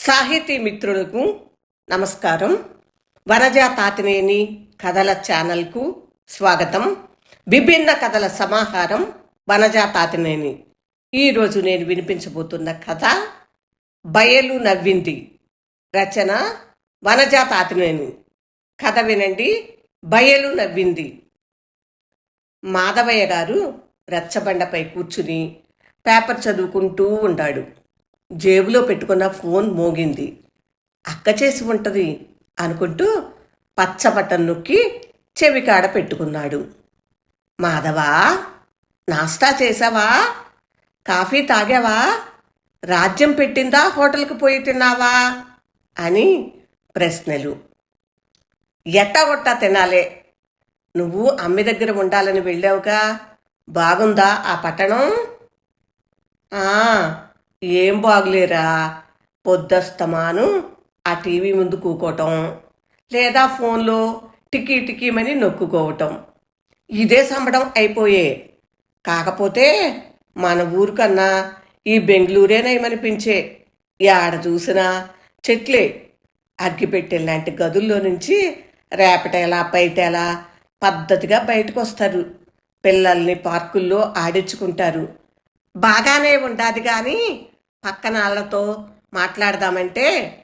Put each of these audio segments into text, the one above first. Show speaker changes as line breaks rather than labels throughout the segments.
సాహితీ మిత్రులకు నమస్కారం. వనజా తాతినేని కథల ఛానల్కు స్వాగతం. విభిన్న కథల సమాహారం వనజా తాతినేని. ఈరోజు నేను వినిపించబోతున్న కథ బయలు నవ్వింది రచన వనజా తాతినేని. కథ వినండి. బయలు నవ్వింది మాధవయ్య గారు రచ్చబండపై కూర్చుని పేపర్ చదువుకుంటూ ఉండాడు. జేబులో పెట్టుకున్న ఫోన్ మోగింది. అక్క చేసి ఉంటుంది అనుకుంటూ పచ్చ బటన్ నొక్కి చెవికాడ పెట్టుకున్నాడు. మాధవా నాస్తా చేసావా? కాఫీ తాగావా? రాజ్యం పెట్టిందా? హోటల్కి పోయి తిన్నావా? అని ప్రశ్నలు. ఎట్టగొట్టా తినాలే? నువ్వు అమ్మి దగ్గర ఉండాలని వెళ్ళావుగా. బాగుందా ఆ పట్టణం? ఏం బాగులేరా? పొద్దస్తమాను ఆ టీవీ ముందు కూకోవటం లేదా ఫోన్లో టికీ టికీమని నొక్కుకోవటం. ఇదే సంబడం అయిపోయే. కాకపోతే మన ఊరికన్నా ఈ బెంగళూరేనేమనిపించే ఏడ చూసినా చెట్లే. అగ్గిపెట్టెలాంటి గదుల్లో నుంచి రేపటేలా పైటేలా పద్ధతిగా బయటకు వస్తారు పిల్లల్ని పార్కుల్లో ఆడించుకుంటారు. బాగానే ఉండాది కానీ పక్కన వాళ్ళతో మాట్లాడదామంటే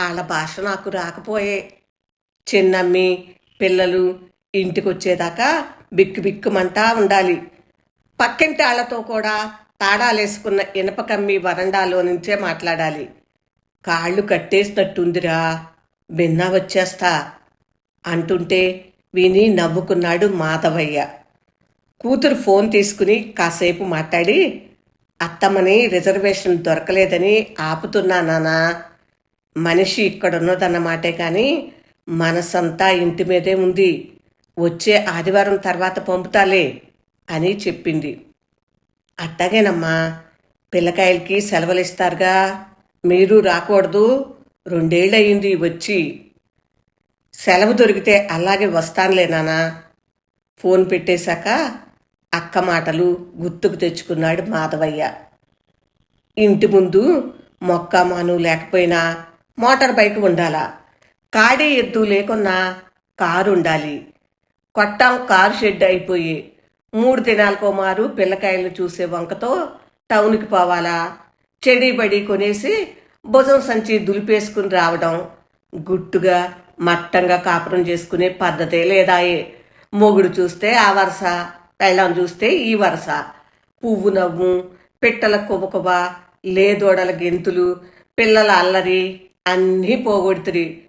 వాళ్ళ భాష నాకు రాకపోయే. చిన్నమ్మి పిల్లలు ఇంటికి వచ్చేదాకా బిక్కు బిక్కుమంటా ఉండాలి. పక్కింటి వాళ్ళతో కూడా తాడాలేసుకున్న ఇనప కమ్మి వరండాలో నుంచే మాట్లాడాలి. కాళ్ళు కట్టేసినట్టుందిరా బిన్నా వచ్చేస్తా అంటుంటే విని నవ్వుకున్నాడు మాధవయ్య. కూతురు ఫోన్ తీసుకుని కాసేపు మాట్లాడి అత్తమ్మని రిజర్వేషన్ దొరకలేదని ఆపుతున్నా నానా. మనిషి ఇక్కడున్నదన్నమాటే కానీ మనసంతా ఇంటి మీదే ఉంది. వచ్చే ఆదివారం తర్వాత పంపుతాలే అని చెప్పింది. అట్టగేనమ్మా పిల్లకాయలకి సెలవులు ఇస్తారుగా మీరు రాకూడదు. రెండేళ్ళయింది వచ్చి. సెలవు దొరికితే అలాగే వస్తానులేనానా ఫోన్ పెట్టేశాక అక్క మాటలు గుర్తుకు తెచ్చుకున్నాడు మాధవయ్య. ఇంటి ముందు మొక్క మాను లేకపోయినా మోటార్ బైక్ ఉండాలా? కాడి ఎద్దు లేకున్నా కారు ఉండాలి. కొట్టాం కారు షెడ్ అయిపోయి మూడు దినాలకో మారు పిల్లకాయలు చూసే వంకతో టౌన్కి పోవాలా? చెడి బడి కొనేసి భుజం సంచి దులిపేసుకుని రావడం గుట్టుగా మట్టంగా కాపురం చేసుకునే పద్ధతే లేదాయే. మొగుడు చూస్తే ఆ వరుస పెళ్ళం చూస్తే ఈ వరుస. పువ్వు నవ్వు పిట్టల కొబకొబ లేదోడల గెంతులు పిల్లల అల్లరి అన్నీ పోగొడుతురి.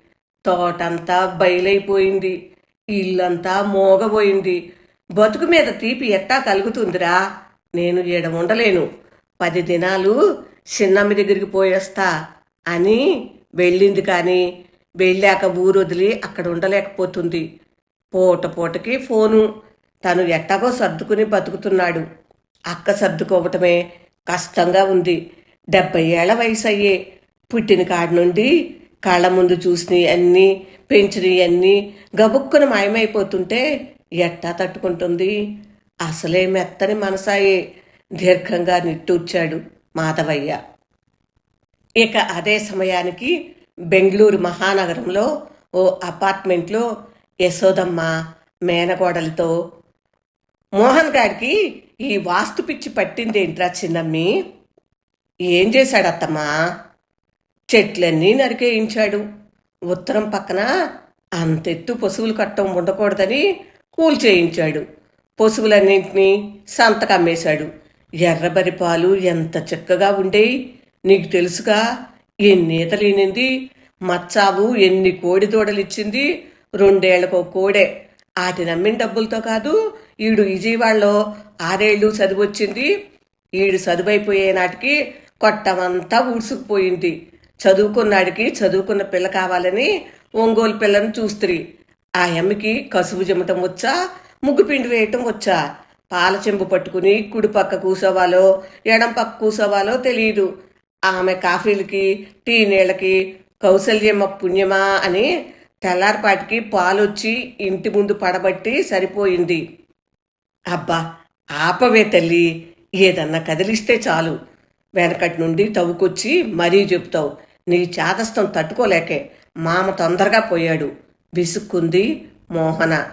తోటంతా బయలైపోయింది ఇల్లంతా మోగబోయింది. బతుకు మీద తీపి ఎట్టా కలుగుతుందిరా? నేను ఈడ ఉండలేను పది దినాలు చిన్నమ్మ దగ్గరికి పోయేస్తా అని వెళ్ళింది కానీ వెళ్ళాక ఊరొదిలి అక్కడ ఉండలేకపోతుంది. పూట పూటకి ఫోను. తను ఎట్టాగో సర్దుకుని బతుకుతున్నాడు. అక్క సర్దుకోవటమే కష్టంగా ఉంది. డెబ్బై ఏళ్ళ వయసు అయ్యే పుట్టిన కాడి నుండి కళ్ళ ముందు చూసినవి అన్నీ పెంచినవి అన్నీ గబుక్కున మాయమైపోతుంటే ఎట్టా తట్టుకుంటుంది. అసలే మెత్తని మనసాయే దీర్ఘంగా నిట్టూర్చాడు మాధవయ్య. ఇక అదే సమయానికి బెంగళూరు మహానగరంలో ఓ అపార్ట్మెంట్లో యశోదమ్మ మేనగోడలతో మోహన్ గారికి ఈ వాస్తు పిచ్చి పట్టిందేంట్రా చిన్నమ్మి? ఏం చేశాడు అత్తమ్మా చెట్లన్నీ నరికేయించాడు ఉత్తరం పక్కన అంతెత్తు పశువులు కట్టం ఉండకూడదని కూల్ చేయించాడు. పశువులన్నింటినీ సంతకమ్మేశాడు ఎర్రబరి పాలు ఎంత చక్కగా ఉండేవి నీకు తెలుసుగా ఎన్నేత లేనింది మచ్చావు ఎన్ని కోడి దూడలిచ్చింది రెండేళ్ళకో కోడే. ఆటి నమ్మిన డబ్బులతో కాదు ఈడు విజయవాడలో ఆరేళ్ళు చదువు వచ్చింది ఈడు చదువైపోయే నాటికి కొట్టమంతా ఊడ్సుకుపోయింది. చదువుకున్నాడికి చదువుకున్న పిల్ల కావాలని ఒంగోలు పిల్లను చూస్త్రి. ఆ అమ్మకి కసువు జమ్మటం వచ్చా ముగ్గు పిండి వేయటం వచ్చా? పాల చెంబు పట్టుకుని కుడి పక్క కూసోవాలో ఎడం పక్క కూసోవాలో తెలియదు ఆమె కాఫీలకి టీ నీళ్ళకి కౌసల్యమ్మ పుణ్యమా అని తెల్లారిపాటికి పాలొచ్చి ఇంటి ముందు పడబట్టి సరిపోయింది. అబ్బా ఆపవే తల్లి. ఏదన్నా కదిలిస్తే చాలు. వెనకటి నుండి తవ్వుకొచ్చి మరీ చెప్తావు నీ చాదస్తం తట్టుకోలేకే. మామ తొందరగా పోయాడు. విసుక్కుంది మోహన.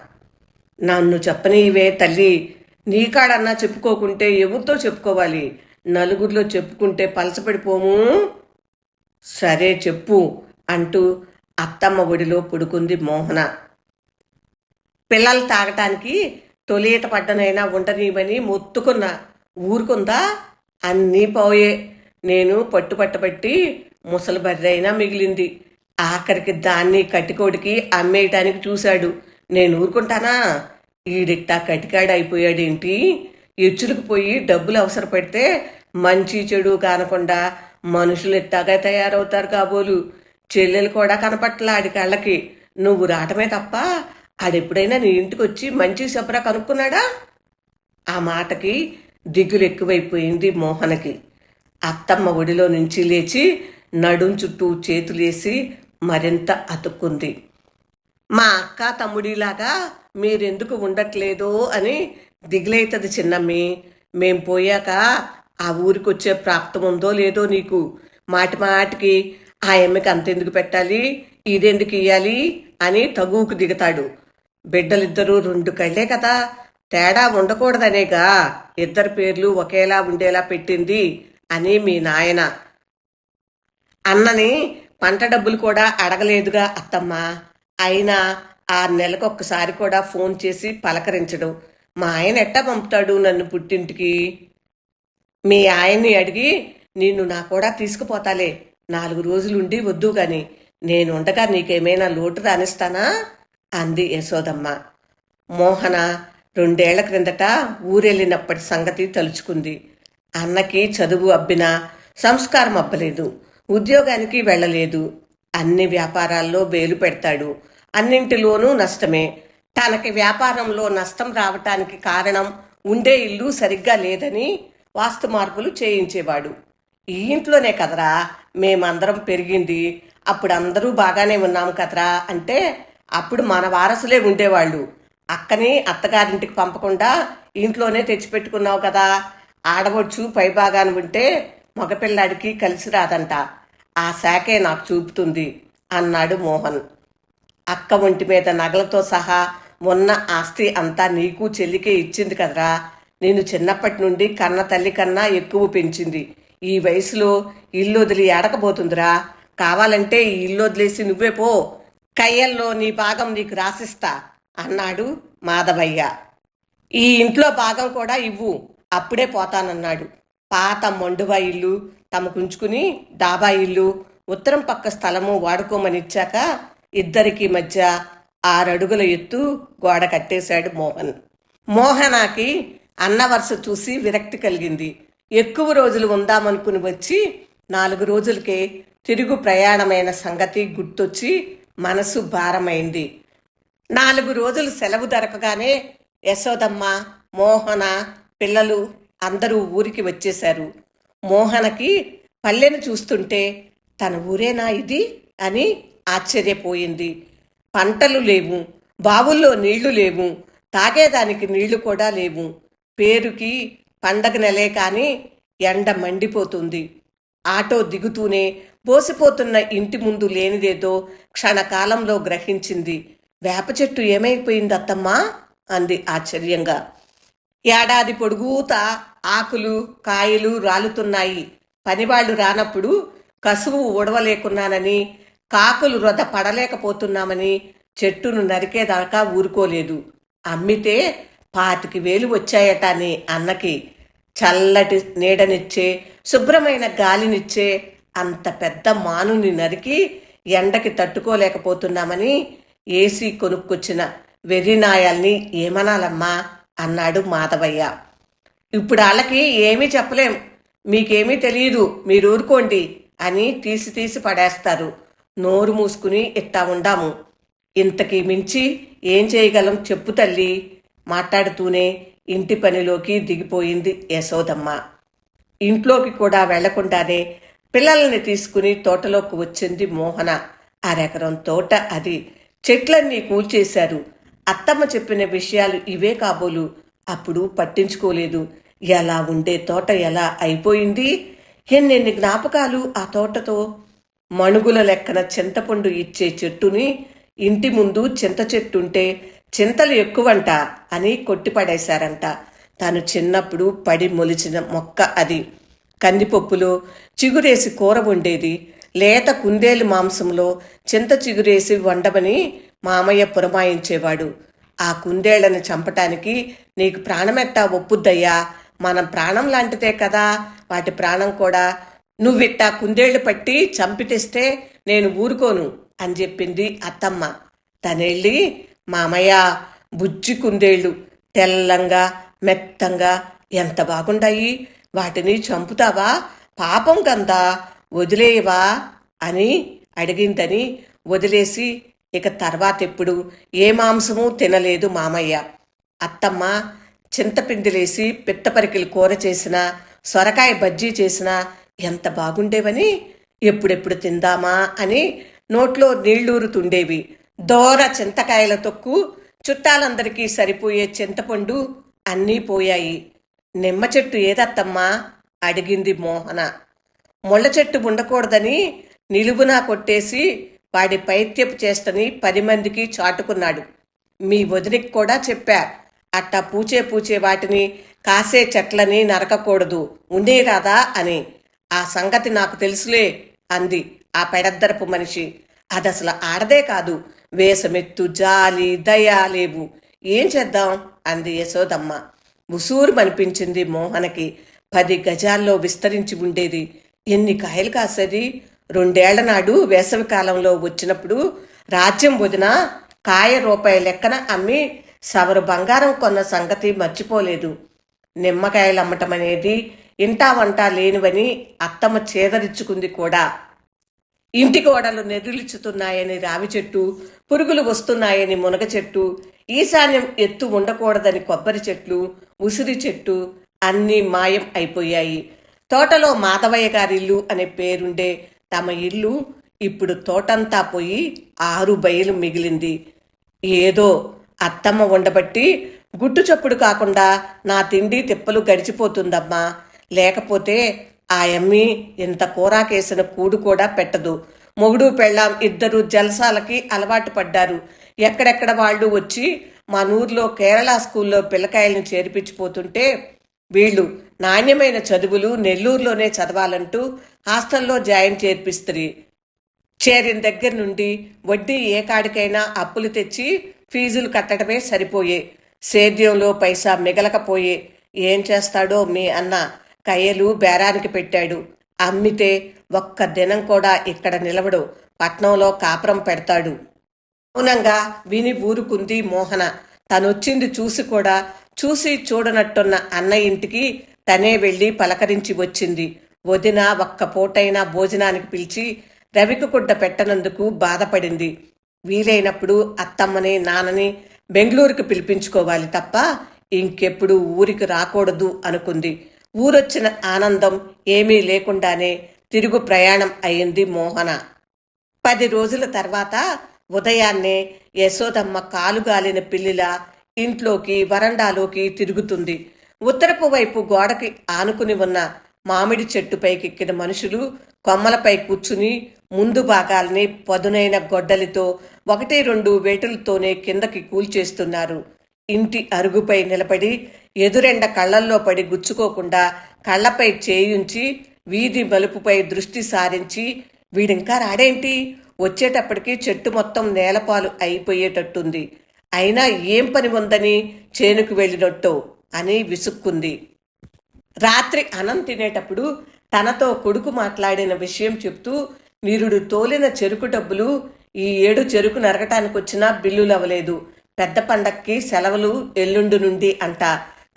నన్ను చెప్పనీవే తల్లి. నీకాడన్నా చెప్పుకోకుంటే ఎవరితో చెప్పుకోవాలి? నలుగురిలో చెప్పుకుంటే పలసపడిపోము? సరే చెప్పు అంటూ అత్తమ్మ ఒడిలో పుడుకుంది మోహన. పిల్లలు తాగటానికి తొలియట పడ్డనైనా ఉండనీవని మొత్తుకున్నా ఊరుకుందా? అన్నీ పోయే. నేను పట్టుపట్టబట్టి ముసలి బర్రైనా మిగిలింది. ఆఖరికి దాన్ని కటికోడికి అమ్మేయటానికి చూశాడు. నేను ఊరుకుంటానా ఈడిట్టా కటికాడు అయిపోయాడేంటి ఎచ్చులకు పోయి డబ్బులు అవసరపడితే మంచి చెడు కానకుండా మనుషులు ఎట్టాగా తయారవుతారు కాబోలు? చెల్లెలు కూడా కనపట్ల ఆడి కళ్ళకి. నువ్వు రావటమే తప్ప ఆడెప్పుడైనా నీ ఇంటికి వచ్చి మంచి చెప్పరా కనుక్కున్నాడా? ఆ మాటకి దిగులు ఎక్కువైపోయింది మోహనకి. అత్తమ్మ ఒడిలో నుంచి లేచి నడుం చుట్టూ చేతులేసి మరింత అతుక్కుంది. మా అక్క తమ్ముడిలాగా మీరెందుకు ఉండట్లేదో అని దిగులైతుంది చిన్నమ్మి. మేం పోయాక ఆ ఊరికి వచ్చే ప్రాప్తం ఉందో లేదో నీకు మాటి మాటికి ఆ ఎమ్మకి అంతెందుకు పెట్టాలి? ఇదెందుకు ఇయ్యాలి? అని తగువుకు దిగుతాడు. బిడ్డలిద్దరూ రెండు కళ్ళే కదా. తేడా ఉండకూడదనేగా. ఇద్దరు పేర్లు ఒకేలా ఉండేలా పెట్టింది అని మీ నాయన. అన్నని పంట డబ్బులు కూడా అడగలేదుగా అత్తమ్మ. అయినా ఆరు నెలకొకసారి ఒక్కసారి కూడా ఫోన్ చేసి పలకరించడం. మా ఆయన ఎట్టా పంపుతాడు నన్ను పుట్టింటికి? మీ ఆయన్ని అడిగి నిన్ను నా కూడా తీసుకుపోతాలే. నాలుగు రోజులుండి వద్దు గాని. నేను ఉండగా నీకేమైనా లోటు రానిస్తానా? అంది యశోదమ్మ. మోహన రెండేళ్ళ క్రిందట ఊరెళ్ళినప్పటి సంగతి తలుచుకుంది. అన్నకి చదువు అబ్బినా సంస్కారం అబ్బలేదు. ఉద్యోగానికి వెళ్ళలేదు. అన్ని వ్యాపారాల్లో వేలు పెడతాడు. అన్నింటిలోనూ నష్టమే. తనకి వ్యాపారంలో నష్టం రావటానికి కారణం ఉండే ఇల్లు సరిగ్గా లేదని వాస్తు మార్పులు చేయించేవాడు. ఈ ఇంట్లోనే కదరా మేమందరం పెరిగింది. అప్పుడు అందరూ బాగానే ఉన్నాం కదరా అంటే అప్పుడు మన వారసులే ఉండేవాళ్ళు. అక్కని అత్తగారింటికి పంపకుండా ఇంట్లోనే తెచ్చిపెట్టుకున్నావు కదా. ఆడవచ్చు పైభాగాన ఉంటే మగపిల్లాడికి కలిసి రాదంట. ఆ శాఖే నాకు చూపుతుంది అన్నాడు మోహన్. అక్క ఒంటి మీద నగలతో సహా ఉన్న ఆస్తి అంతా నీకు చెల్లికే ఇచ్చింది కదరా. నేను చిన్నప్పటి నుండి కన్న తల్లి కన్నా ఎక్కువ పెంచింది. ఈ వయసులో ఇల్లు వదిలి ఏడకపోతుందిరా. కావాలంటే ఈ ఇల్లు వదిలేసి నువ్వే పో. కయ్యల్లో నీ భాగం నీకు రాసిస్తా అన్నాడు మాధవయ్య. ఈ ఇంట్లో భాగం కూడా ఇవ్వు అప్పుడే పోతానన్నాడు. పాత మండువా ఇల్లు తమకుంచుకుని డాబా ఇల్లు ఉత్తరం పక్క స్థలము వాడుకోమనిచ్చాక ఇద్దరికి మధ్య ఆరడుగుల ఎత్తు గోడ కట్టేశాడు మోహన్. మోహనాకి అన్న వరుస చూసి విరక్తి కలిగింది. ఎక్కువ రోజులు ఉందామనుకుని వచ్చి నాలుగు రోజులకే తిరుగు ప్రయాణమైన సంగతి గుర్తొచ్చి మనసు భారమైంది. నాలుగు రోజులు సెలవు దొరకగానే యశోదమ్మ మోహన పిల్లలు అందరూ ఊరికి వచ్చేశారు. మోహనకి పల్లెను చూస్తుంటే తన ఊరేనా ఇది? అని ఆశ్చర్యపోయింది. పంటలు లేవు బావుల్లో నీళ్ళు లేవు తాగేదానికి నీళ్ళు కూడా లేవు. పేరుకి పండగ నెలే కానీ ఎండ మండిపోతుంది. ఆటో దిగుతూనే బోసిపోతున్న ఇంటి ముందు లేనిదేదో క్షణకాలంలో గ్రహించింది. వేప చెట్టు ఏమైపోయింది అత్తమ్మా అంది ఆశ్చర్యంగా. ఏడాది పొడుగుత ఆకులు కాయలు రాలుతున్నాయి. పనివాళ్ళు రానప్పుడు కసువు ఉడవలేకున్నానని కాకులు రొద పడలేకపోతున్నామని చెట్టును నరికేదాకా ఊరుకోలేదు. అమ్మితే పాతికి వేలు వచ్చాయట అని అన్నకి. చల్లటి నీడనిచ్చే శుభ్రమైన గాలినిచ్చే అంత పెద్ద మానుని నరికి ఎండకి తట్టుకోలేకపోతున్నామని ఏసీ కొనుక్కొచ్చిన వెర్రినాయాల్ని ఏమనాలమ్మా? అన్నాడు మాధవయ్య. ఇప్పుడు వాళ్ళకి ఏమీ చెప్పలేం. మీకేమీ తెలియదు మీరు ఊరుకోండి అని తీసి తీసి పడేస్తారు. నోరు మూసుకుని ఇట్టా ఉండాము. ఇంతకీ మించి ఏం చేయగలం చెప్పు తల్లి మాట్లాడుతూనే ఇంటి పనిలోకి దిగిపోయింది యశోదమ్మ. ఇంట్లోకి కూడా వెళ్ళకుండానే పిల్లల్ని తీసుకుని తోటలోకి వచ్చింది మోహన. అరెకరం తోట అది. చెట్లన్నీ కూల్చేశారు. అత్తమ్మ చెప్పిన విషయాలు ఇవే కాబోలు. అప్పుడు పట్టించుకోలేదు. ఎలా ఉండే తోట ఎలా అయిపోయింది? ఎన్నెన్ని జ్ఞాపకాలు ఆ తోటతో? మణుగుల లెక్కన చింతపండు ఇచ్చే చెట్టుని ఇంటి ముందు చింత చెట్టుంటే చింతలు ఎక్కువంట అని కొట్టిపడేశారంట. తాను చిన్నప్పుడు పడి మొలిచిన మొక్క అది. కందిపప్పులో చిగురేసి కూర వండేది. లేత కుందేలు మాంసంలో చింత చిగురేసి వండమని మామయ్య పురమాయించేవాడు. ఆ కుందేళ్ళను చంపటానికి నీకు ప్రాణమెట్టా ఒప్పుద్దయ్యా. మనం ప్రాణం లాంటిదే కదా. వాటి ప్రాణం కూడా నువ్విట్టా కుందేళ్ళు పట్టి చంపితేస్తే నేను ఊరుకోను అని చెప్పింది అత్తమ్మ. తనెళ్ళి మామయ్య బుజ్జి కుందేళ్ళు తెల్లంగా మెత్తంగా ఎంత బాగుండాయి. వాటిని చంపుతావా? పాపం కందా వదిలేయవా? అని అడిగిందని వదిలేసి ఇక తర్వాత ఎప్పుడు ఏ మాంసము తినలేదు మామయ్య. అత్తమ్మ చింతపిండిలేసి పిత్తపరికిలు కూర చేసిన సొరకాయ బజ్జీ చేసినా ఎంత బాగుండేవని? ఎప్పుడెప్పుడు తిందామా అని నోట్లో నీళ్ళూరుతుండేవి దోర చింతకాయల తొక్కు చుట్టాలందరికీ సరిపోయే చింతపండు అన్నీ పోయాయి. నిమ్మ చెట్టు ఏదత్తమ్మా? అడిగింది మోహన ముళ్ళ చెట్టు ఉండకూడదని నిలువునా కొట్టేసి వాడి పైత్యపు చేస్తని పది మందికి చాటుకున్నాడు. మీ వదినికి కూడా చెప్పా. అట్టా పూచే పూచే వాటిని కాసే చెట్లని నరకకూడదు. ఉండే రాదా అని. ఆ సంగతి నాకు తెలుసులే అంది ఆ పెడద్దరపు మనిషి. అదసలు ఆడదే కాదు. వేసమెత్తు జాలి దయ లేవు. ఏం చేద్దాం? అంది యశోదమ్మ. ఉసూరు అనిపించింది మోహనకి. పది గజాల్లో విస్తరించి ఉండేది. ఎన్ని కాయలు కాసేది? రెండేళ్ళ నాడు వేసవి కాలంలో వచ్చినప్పుడు రాజ్యం వదిన కాయ రూపాయి లెక్కన అమ్మి సవరు బంగారం కొన్న సంగతి మర్చిపోలేదు. నిమ్మకాయలు అమ్మటం అనేది ఇంటా వంట లేనివని అత్తమ్మ చేదరించుకుంది కూడా. ఇంటి గోడలు నెర్రిలుచుతున్నాయని రావి చెట్టు పురుగులు వస్తున్నాయని మునగ చెట్టు ఈశాన్యం ఎత్తు ఉండకూడదని కొబ్బరి చెట్లు ఉసిరి చెట్టు అన్నీ మాయం అయిపోయాయి. తోటలో మాధవయ్య గారి ఇల్లు అనే పేరుండే తమ ఇల్లు ఇప్పుడు తోటంతా పోయి ఆరు బయలు మిగిలింది. ఏదో అత్తమ్మ ఉండబట్టి గుట్టు చప్పుడు కాకుండా నా తిండి తిప్పలు గడిచిపోతుందమ్మా. లేకపోతే ఆ అమ్మి ఇంత కూరాకేసిన కూడు కూడా పెట్టదు. మొగుడు పెళ్ళాం ఇద్దరు జల్సాలకి అలవాటు పడ్డారు. ఎక్కడెక్కడ వాళ్ళు వచ్చి మా నూరులో కేరళ స్కూల్లో పిల్లకాయలను చేర్పించిపోతుంటే వీళ్ళు నాణ్యమైన చదువులు నెల్లూరులోనే చదవాలంటూ హాస్టల్లో జాయిన్ చేర్పిస్తుంది చేరిన దగ్గర నుండి వడ్డీ ఏ కాడికైనా అప్పులు తెచ్చి ఫీజులు కట్టడమే సరిపోయే. సేద్యంలో పైసా మిగలకపోయే. ఏం చేస్తాడో మీ అన్న కయ్యలు బేరానికి పెట్టాడు. అమ్మితే ఒక్క దినం కూడా ఇక్కడ నిలవడు. పట్నంలో కాపురం పెడతాడు. మౌనంగా విని ఊరుకుంది మోహన. తనొచ్చింది చూసి కూడా చూసి చూడనట్టున్న అన్న ఇంటికి తనే వెళ్ళి పలకరించి వచ్చింది. వదిన ఒక్క పూటైనా భోజనానికి పిలిచి రవికి గుడ్డ పెట్టనందుకు బాధపడింది. వీలైనప్పుడు అత్తమ్మని నాన్నని బెంగళూరుకి పిలిపించుకోవాలి తప్ప ఇంకెప్పుడు ఊరికి రాకూడదు అనుకుంది. ఊరొచ్చిన ఆనందం ఏమీ లేకుండానే తిరుగు ప్రయాణం అయింది మోహన. పది రోజుల తర్వాత ఉదయాన్నే యశోదమ్మ కాలుగాలిన పిల్లిలా ఇంట్లోకి వరండాలోకి తిరుగుతుంది. ఉత్తరపు వైపు గోడకి ఆనుకుని ఉన్న మామిడి చెట్టుపైకెక్కిన మనుషులు కొమ్మలపై కూర్చుని ముందు భాగాల్ని పదునైన గొడ్డలితో ఒకటి రెండు వేటులతోనే కిందకి కూల్చేస్తున్నారు. ఇంటి అరుగుపై నిలబడి ఎదురెండ కళ్ళల్లో పడి గుచ్చుకోకుండా కళ్ళపై చేయుంచి వీధి మలుపుపై దృష్టి సారించి వీడింకా రాడేంటి? వచ్చేటప్పటికి చెట్టు మొత్తం నేలపాలు అయిపోయేటట్టుంది. అయినా ఏం పని ఉందని చేనుకు వెళ్ళినట్టు అని విసుక్కుంది. రాత్రి అన్నం తినేటప్పుడు తనతో కొడుకు మాట్లాడిన విషయం చెప్తూ నిరుడు తోలిన చెరుకు డబ్బులు ఈ ఏడు చెరుకు నరకటానికి వచ్చినా బిల్లులు అవ్వలేదు పెద్ద పండక్కి సెలవులు ఎల్లుండి నుండి అంట.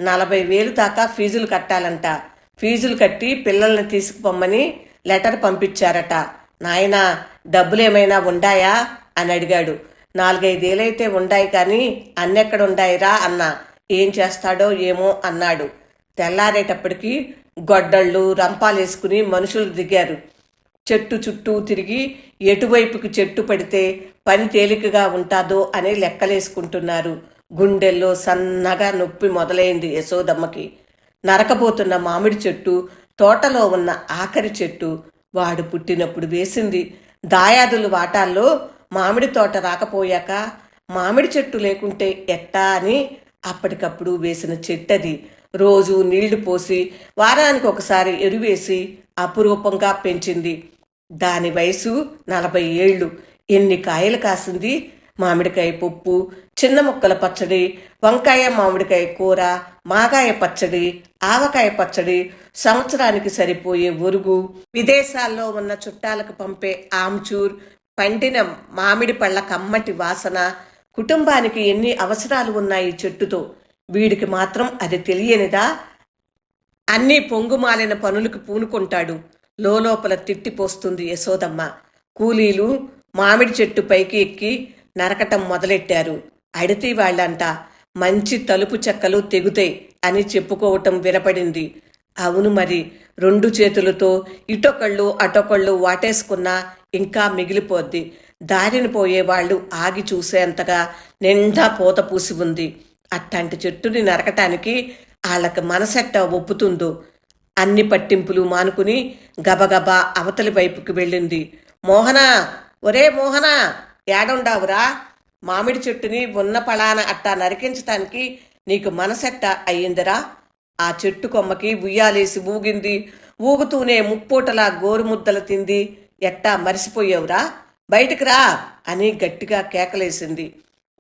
నలభై వేలు దాకా ఫీజులు కట్టాలంట. ఫీజులు కట్టి పిల్లల్ని తీసుకుపోమ్మని లెటర్ పంపించారట. నాయనా డబ్బులేమైనా ఉండాయా? అని అడిగాడు. నాలుగైదేలైతే ఉండాయి కానీ అన్నెక్కడ ఉండాయిరా అన్న. ఏం చేస్తాడో ఏమో అన్నాడు. తెల్లారేటప్పటికి గొడ్డళ్ళు రంపాలేసుకుని మనుషులు దిగారు. చెట్టు చుట్టూ తిరిగి ఎటువైపుకి చెట్టు పడితే పని తేలికగా ఉంటాదో అని లెక్కలేసుకుంటున్నారు. గుండెల్లో సన్నగా నొప్పి మొదలైంది యశోదమ్మకి. నరకబోతున్న మామిడి చెట్టు తోటలో ఉన్న ఆఖరి చెట్టు వాడు పుట్టినప్పుడు వేసింది దాయాదులు వాటాల్లో మామిడి తోట రాకపోయాక మామిడి చెట్టు లేకుంటే ఎట్టా అని అప్పటికప్పుడు వేసిన చెట్టది. రోజు నీళ్ళు పోసి వారానికి ఒకసారి ఎరువేసి అపురూపంగా పెంచింది. దాని వయసు నలభై ఏళ్ళు. ఎన్ని కాయలు కాసింది? మామిడికాయ పప్పు చిన్న ముక్కల పచ్చడి వంకాయ మామిడికాయ కూర మాగాయ పచ్చడి ఆవకాయ పచ్చడి సంవత్సరానికి సరిపోయే ఒరుగు విదేశాల్లో ఉన్న చుట్టాలకు పంపే ఆమ్చూర్ పండిన మామిడి పళ్ళ కమ్మటి వాసన కుటుంబానికి ఎన్ని అవసరాలు ఉన్నాయి చెట్టుతో? వీడికి మాత్రం అది తెలియనిదా? అన్నీ పొంగుమాలిన పనులకు పూనుకుంటాడు. లోపల తిట్టిపోస్తుంది యశోదమ్మ. కూలీలు మామిడి చెట్టు పైకి ఎక్కి నరకటం మొదలెట్టారు. అడితే వాళ్ళంట మంచి తలుపు చెక్కలు తెగుతాయి అని చెప్పుకోవటం వినపడింది. అవును మరి రెండు చేతులతో ఇటొకళ్ళు అటొకళ్ళు వాటేసుకున్నా ఇంకా మిగిలిపోద్ది. దారిని పోయే వాళ్ళు ఆగి చూసేంతగా నిండా పూత పూసి ఉంది. అట్లాంటి చెట్టుని నరకటానికి వాళ్ళకి మనసెట్ట ఒప్పుతుందో? అన్ని పట్టింపులు మానుకుని గబగబా అవతలి వైపుకి వెళ్ళింది. మోహన ఒరే మోహనా ఏడుండావురా? మామిడి చెట్టుని ఉన్న పళాన అట్టా నరికించటానికి నీకు మనసెట్ట అయ్యిందిరా? ఆ చెట్టు కొమ్మకి ఉయ్యాలేసి ఊగింది. ఊగుతూనే ముప్పూటలా గోరుముద్దలు తింది. ఎట్టా మరిసిపోయావురా? బయటికి రా అని గట్టిగా కేకలేసింది.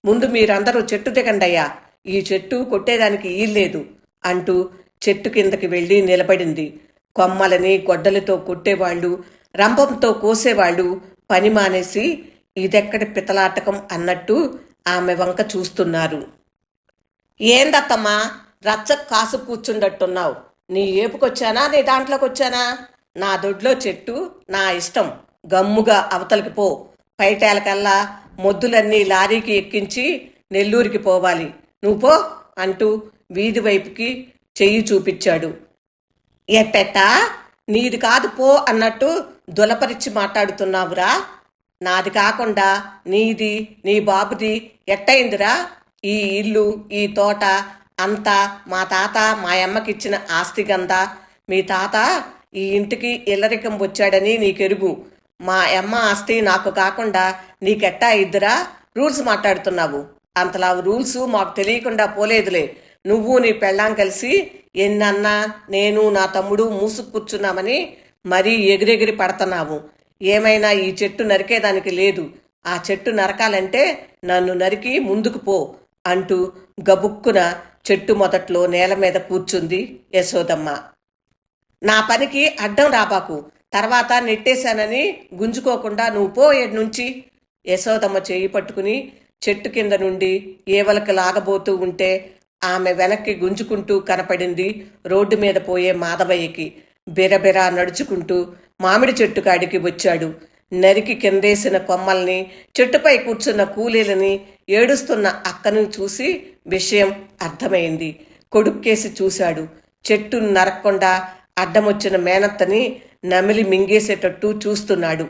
ముందు మీరందరూ చెట్టు దిగండయ్యా. ఈ చెట్టు కొట్టేదానికి ఈల్లేదు అంటూ చెట్టు కిందకి వెళ్ళి నిలబడింది. కొమ్మలని గొడ్డలతో కొట్టేవాళ్ళు రంపంతో కోసేవాళ్ళు పని మానేసి ఇదెక్కడి పితలాటకం అన్నట్టు ఆమె వంక చూస్తున్నారు. ఏందత్తమ్మా? రచ్చ కాసు కూర్చుండట్టున్నావు. నీ ఏపుకొచ్చానా? నీ దాంట్లోకి వచ్చానా నా దొడ్లో చెట్టు నా ఇష్టం. గమ్ముగా అవతలికి పో. పైటేలకల్లా మొద్దులన్నీ లారీకి ఎక్కించి నెల్లూరికి పోవాలి. నువ్వు పో అంటూ వీధి వైపుకి చెయ్యి చూపించాడు. ఎట్టెట్టా? నీది కాదు పో అన్నట్టు దులపరిచి మాట్లాడుతున్నావురా? నాది కాకుండా నీది నీ బాబుది ఎట్టయిందిరా? ఈ ఇల్లు ఈ తోట అంతా మా తాత మా అమ్మకిచ్చిన ఆస్తి గందా మీ తాత ఈ ఇంటికి ఇల్లరికం వచ్చాడని నీకెరుగు. మా అమ్మ ఆస్తి నాకు కాకుండా నీకెట్టా ఇద్దరా? రూల్స్ మాట్లాడుతున్నావు. అంతలా రూల్స్ మాకు తెలియకుండా పోలేదులే. నువ్వు నీ పెళ్ళాం కలిసి ఎన్నన్నా నేను నా తమ్ముడు మూసుకు కూర్చున్నామని మరీ ఎగిరెగిరి పడుతున్నావు. ఏమైనా ఈ చెట్టు నరికేదానికి లేదు. ఆ చెట్టు నరకాలంటే నన్ను నరికి ముందుకు పో అంటూ గబుక్కున చెట్టు మొదట్లో నేల మీద కూర్చుంది యశోదమ్మ. నా పనికి అడ్డం రాబాకు తర్వాత నెట్టేశానని గుంజుకోకుండా నువ్వు పో నుంచి. యశోదమ్మ చేయి పట్టుకుని చెట్టు కింద నుండి ఏవలకు లాగబోతూ ఉంటే ఆమె వెనక్కి గుంజుకుంటూ కనపడింది రోడ్డు మీద పోయే మాధవయ్యకి. బిరబిరా నడుచుకుంటూ మామిడి చెట్టు కాడికి వచ్చాడు. నరికి కిందేసిన కొమ్మల్ని చెట్టుపై కూర్చున్న కూలీలని ఏడుస్తున్న అక్కను చూసి విషయం అర్థమైంది. కొడుక్కేసి చూశాడు. చెట్టు నరక్కుండా అడ్డమొచ్చిన మేనత్తని నమిలి మింగేసేటట్టు చూస్తున్నాడు.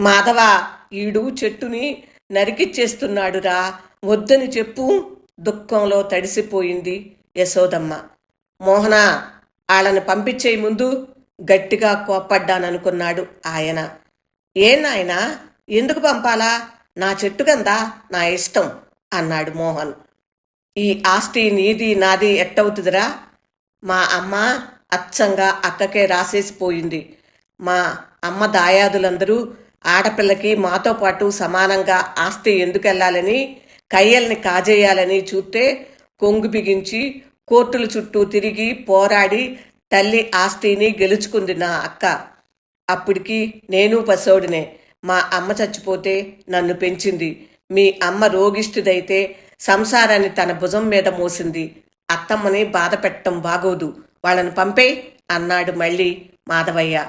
మాధవ ఈడు చెట్టుని నరికిచ్చేస్తున్నాడురా. వద్దని చెప్పు. దుఃఖంలో తడిసిపోయింది యశోదమ్మ. మోహనా వాళ్ళని పంపించే ముందు గట్టిగా కోప్పడ్డాననుకున్నాడు ఆయన. ఏ నాయనా ఎందుకు పంపాలా? నా చెట్టు కందా నా ఇష్టం అన్నాడు మోహన్. ఈ ఆస్తి నీది నాది ఎట్టవుతుందిరా? మా అమ్మ అచ్చంగా అక్కకే రాసేసిపోయింది. మా అమ్మ దాయాదులందరూ ఆడపిల్లకి మాతో పాటు సమానంగా ఆస్తి ఎందుకెళ్ళాలని కయ్యల్ని కాజేయాలని చూస్తే కొంగు బిగించి కోర్టుల చుట్టూ తిరిగి పోరాడి తల్లి ఆస్తిని గెలుచుకుంది నా అక్క. అప్పటికి నేను పసోడినే మా అమ్మ చచ్చిపోతే నన్ను పెంచింది. మీ అమ్మ రోగిష్టిదైతే సంసారాన్ని తన భుజం మీద మోసింది. అత్తమ్మని బాధ పెట్టడం బాగోదు. వాళ్ళని పంపే అన్నాడు మళ్ళీ మాధవయ్య.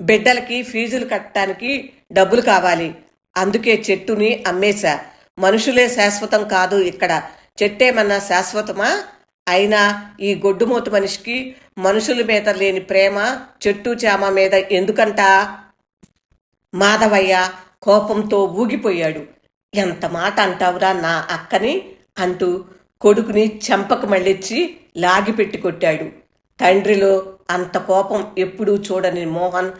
బిడ్డలకి ఫీజులు కట్టడానికి డబ్బులు కావాలి. అందుకే చెట్టుని అమ్మేశా. మనుషులే శాశ్వతం కాదు ఇక్కడ. చెట్టేమన్నా శాశ్వతమా? అయినా ఈ గొడ్డుమూత మనిషికి మనుషుల మీద లేని ప్రేమ చెట్టు చామ మీద ఎందుకంట? మాధవయ్య కోపంతో ఊగిపోయాడు. ఎంత మాట అంటావురా నా అక్కని? అంటూ కొడుకుని చెంపకు మళ్ళిచ్చి లాగిపెట్టి కొట్టాడు. తండ్రిలో అంత కోపం ఎప్పుడూ చూడని మోహన్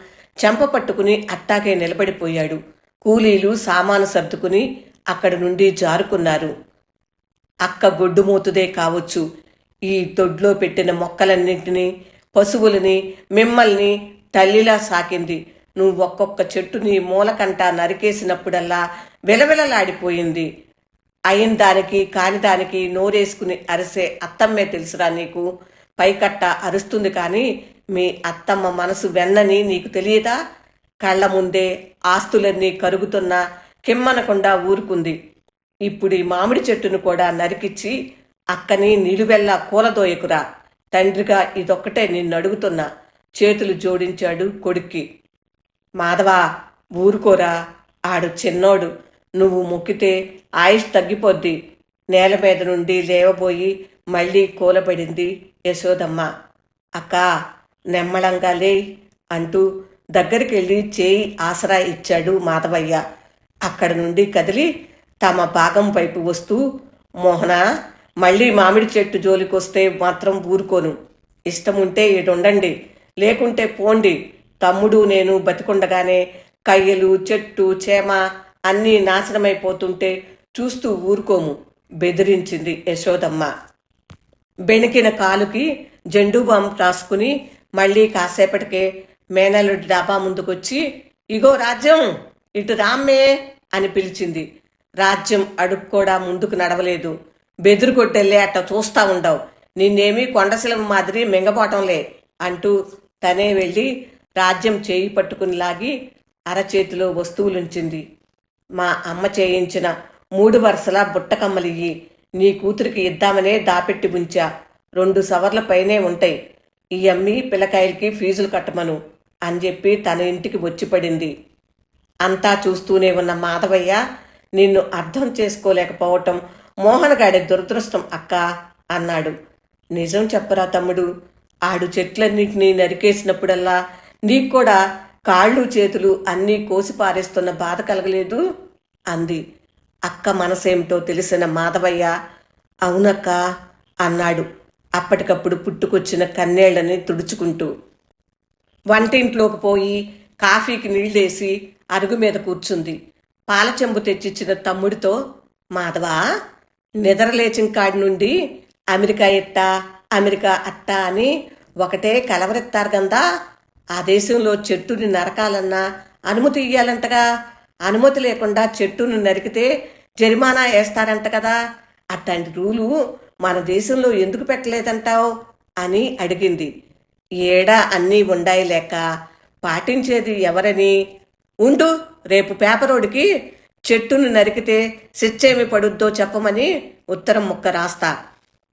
చెంప పట్టుకుని అట్టాగే నిలబడిపోయాడు. కూలీలు సామాను సర్దుకుని అక్కడి నుండి జారుకున్నారు. అక్క గొడ్డుమూతుదే కావచ్చు. ఈ దొడ్లో పెట్టిన మొక్కలన్నింటినీ పశువులని మిమ్మల్ని తల్లిలా సాకింది. నువ్వు ఒక్కొక్క చెట్టుని మూలకంట నరికేసినప్పుడల్లా విలవిలలాడిపోయింది. అయిన దానికి కాని దానికి నోరేసుకుని అరిసే అత్తమ్మే తెలుసురా నీకు? పైకట్ట అరుస్తుంది కానీ మీ అత్తమ్మ మనసు వెన్నని నీకు తెలియదా? కళ్ళ ముందే ఆస్తులన్నీ కరుగుతున్నా కిమ్మనకుండా ఊరుకుంది. ఇప్పుడు ఈ మామిడి చెట్టును కూడా నరికిచ్చి అక్కని నిలువెల్లా కూలదోయకురా. తండ్రిగా ఇదొక్కటే నిన్ను అడుగుతున్నా చేతులు జోడించాడు కొడుక్కి. మాధవా ఊరుకోరా. ఆడు చిన్నోడు. నువ్వు మొక్కితే ఆయుష్ తగ్గిపోద్ది. నేల మీద నుండి లేవబోయి మళ్ళీ కూలబడింది యశోదమ్మ. అక్క నెమ్మలంగా లే అంటూ దగ్గరికి వెళ్ళి చేయి ఆసరా ఇచ్చాడు మాధవయ్య. అక్కడి నుండి కదిలి తమ భాగం వైపు వస్తూ మోహన మళ్ళీ మామిడి చెట్టు జోలికొస్తే మాత్రం ఊరుకోను. ఇష్టముంటే ఈడుండండి లేకుంటే పోండి. తమ్ముడు నేను బతికుండగానే కయ్యలు చెట్టు చేమ అన్నీ నాశనమైపోతుంటే చూస్తూ ఊరుకోము బెదిరించింది యశోదమ్మ. బెణికిన కాలుకి జెండు బాంబు రాసుకుని మళ్ళీ కాసేపటికే మేనల్లుడి డాబా ముందుకొచ్చి ఇగో రాజ్యం ఇటు రామ్మే అని పిలిచింది. రాజ్యం అడుగు కూడా ముందుకు నడవలేదు. బెదురు కొట్టెళ్ళే అట్ట చూస్తా ఉండవు. నిన్నేమీ కొండశిలం మాదిరి మింగపోవటంలే అంటూ తనే వెళ్ళి రాజ్యం చేయి పట్టుకుని లాగి అరచేతిలో వస్తువులుంచింది. మా అమ్మ చేయించిన మూడు వరుసల బుట్టకమ్మలియ్యి నీ కూతురికి ఇద్దామనే దాపెట్టి ఉంచా రెండు సవర్ల పైనే ఉంటాయి. ఈ అమ్మి పిల్లకాయలకి ఫీజులు కట్టమను అని చెప్పి తన ఇంటికి వచ్చి పడింది. అంతా చూస్తూనే ఉన్న మాధవయ్య నిన్ను అర్థం చేసుకోలేకపోవటం మోహనగాడి దురదృష్టం అక్క అన్నాడు. నిజం చెప్పరా తమ్ముడు ఆడు చెట్లన్నింటినీ నరికేసినప్పుడల్లా నీకు కూడా కాళ్ళు చేతులు అన్నీ కోసి పారేస్తున్న బాధ కలగలేదు? అంది. అక్క మనసేమిటో తెలిసిన మాధవయ్య అవునక్క అన్నాడు అప్పటికప్పుడు పుట్టుకొచ్చిన కన్నేళ్ళని తుడుచుకుంటూ. వంటింట్లోకి పోయి కాఫీకి నీళ్ళేసి అరుగు మీద కూర్చుంది. పాల చెంబు తెచ్చిచ్చిన తమ్ముడితో మాధవా నిద్రలేచిన కాడి నుండి అమెరికా ఇట్టా అమెరికా అత్త అని ఒకటే కలవరెత్తారు గందా. ఆ దేశంలో చెట్టుని నరకాలన్నా అనుమతి ఇయ్యాలంటగా. అనుమతి లేకుండా చెట్టును నరికితే జరిమానా వేస్తారంట కదా. అట్లాంటి రూలు మన దేశంలో ఎందుకు పెట్టలేదంటావు? అని అడిగింది. ఏడా అన్నీ ఉండాయి లేక పాటించేది ఎవరని ఉండు రేపు పేపరోడికి చెట్టును నరికితే శిచ్చేమి పడుద్దో చెప్పమని ఉత్తరం ముక్క రాస్తా.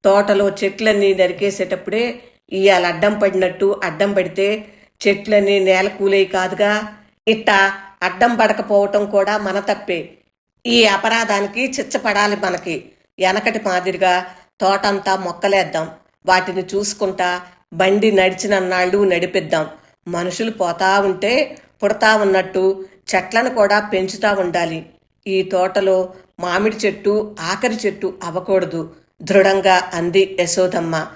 తోటలో చెట్లన్నీ నరికేసేటప్పుడే ఇవాళ అడ్డం పడినట్టు అడ్డం పడితే చెట్లన్నీ నేల కూలేయి కాదుగా. ఇట్ట అడ్డం పడకపోవటం కూడా మన తప్పే. ఈ అపరాధానికి చిచ్చపడాలి మనకి. వెనకటి మాదిరిగా తోటంతా మొక్కలేద్దాం. వాటిని చూసుకుంటా బండి నడిచినన్నాళ్ళు నడిపిద్దాం. మనుషులు పోతా ఉంటే పుడతా ఉన్నట్టు చెట్లను కూడా పెంచుతా ఉండాలి. ఈ తోటలో మామిడి చెట్టు ఆఖరి చెట్టు అవ్వకూడదు దృఢంగా అంది యశోదమ్మ.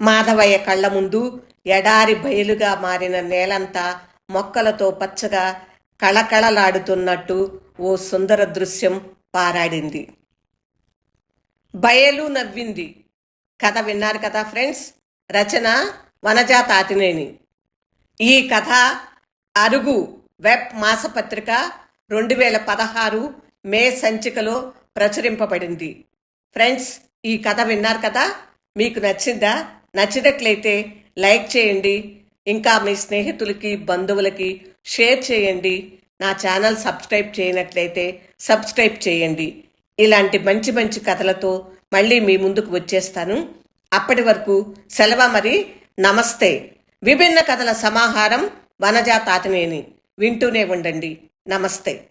మాధవయ్య కళ్ళ ముందు ఎడారి బయలుగా మారిన నేలంతా మొక్కలతో పచ్చగా కళకళలాడుతున్నట్టు ఓ సుందర దృశ్యం పారాడింది. బయలు నవ్వింది. కథ విన్నారు కదా ఫ్రెండ్స్? రచన వనజా తాతినేని ఈ కథ అరుగు వెబ్ మాసపత్రిక రెండు వేల పదహారు మే సంచికలో ప్రచురింపబడింది. ఫ్రెండ్స్ ఈ కథ విన్నారు కదా? మీకు నచ్చిందా? నచ్చినట్లయితే లైక్ చేయండి. ఇంకా మీ స్నేహితులకి బంధువులకి షేర్ చేయండి. నా ఛానల్ సబ్స్క్రైబ్ చేయనట్లయితే సబ్స్క్రైబ్ చేయండి. ఇలాంటి మంచి మంచి కథలతో మళ్ళీ మీ ముందుకు వచ్చేస్తాను. అప్పటి వరకు సెలవు మరి. నమస్తే. విభిన్న కథల సమాహారం వనజా తాతనేని వింటూనే ఉండండి. నమస్తే.